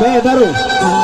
Meia, Daru.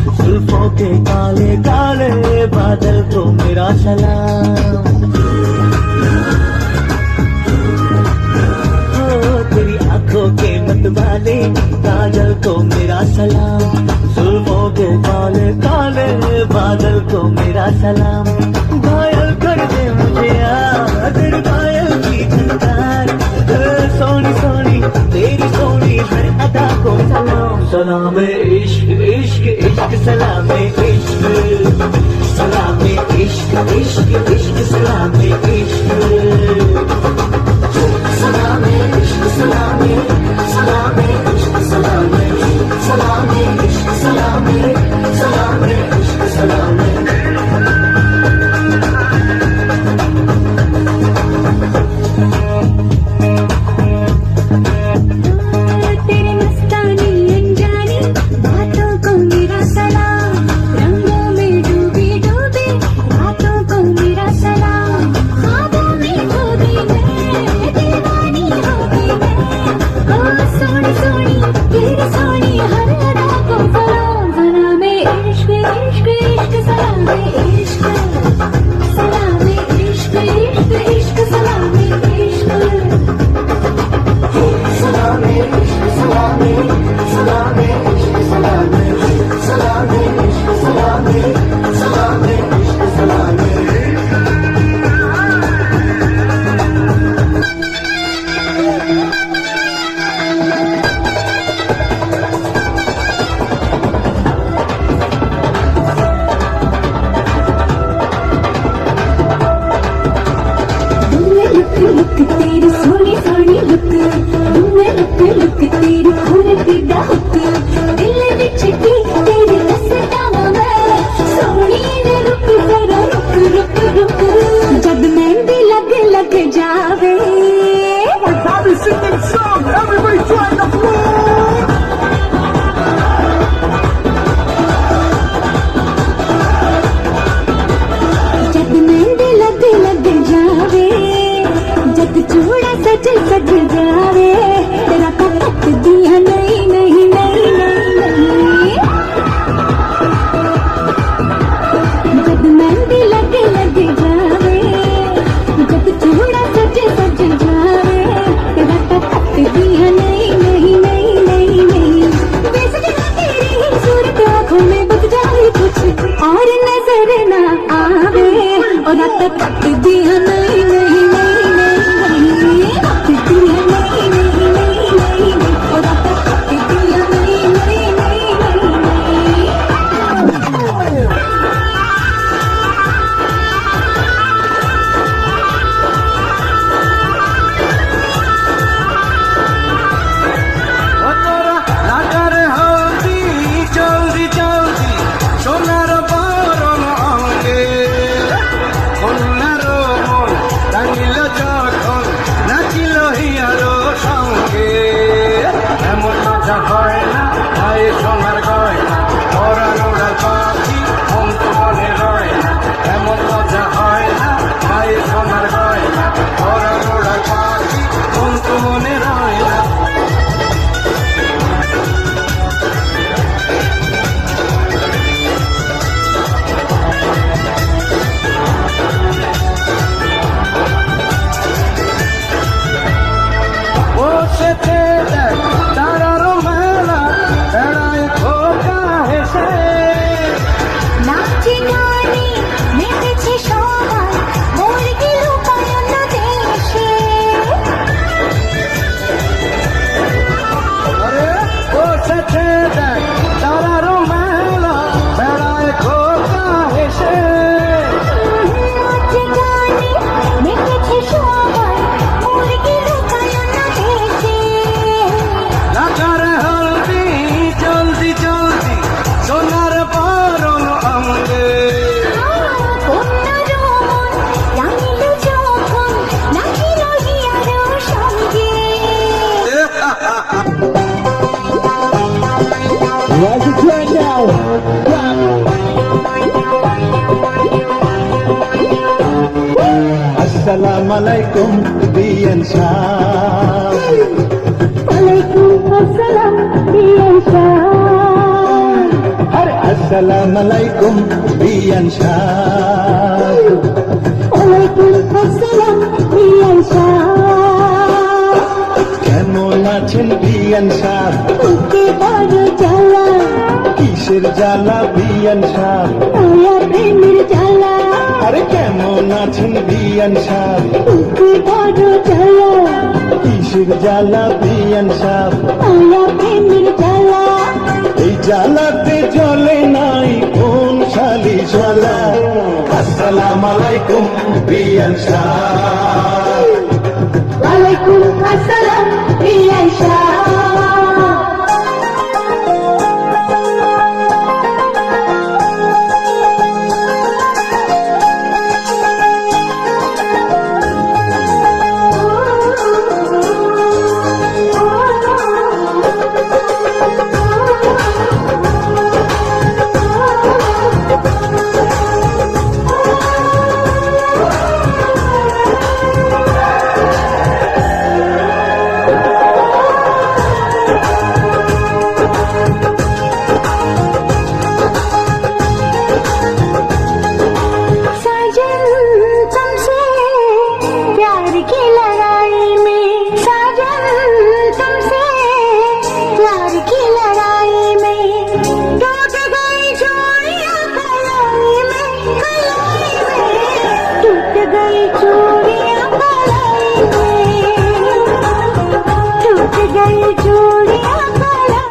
जुल्फों के काले काले बादल को मेरा सलाम। तेरी आँखों के मतवाले काजल को मेरा सलाम। जुल्फों के काले काले बादल को मेरा सलाम। घायल कर दे Selamı eşk eşk eşk selamı eşk. Selamı eşk eşk eşk selamı eşk ആരും আলাইকুম বিয়ান শাহ। আসসালাম আলাইকুম বিয়ান শাহ। কেমন আছেন বিয়ান জ্বালা কিসের জ্বালা বিয়ান প্রেমের জ্বালা। আরে কেমন আছেন বিয়ান বুকে বড় জ্বালা। কিসের জ্বালা বিয়ান প্রেমের জ্বালা। এই জ্বালাতে জ্বলে নাই কোন শালি জ্বালা আসসালাম আলাইকুম বিয়ান শাহ ওয়ালাইকুম আসসালাম।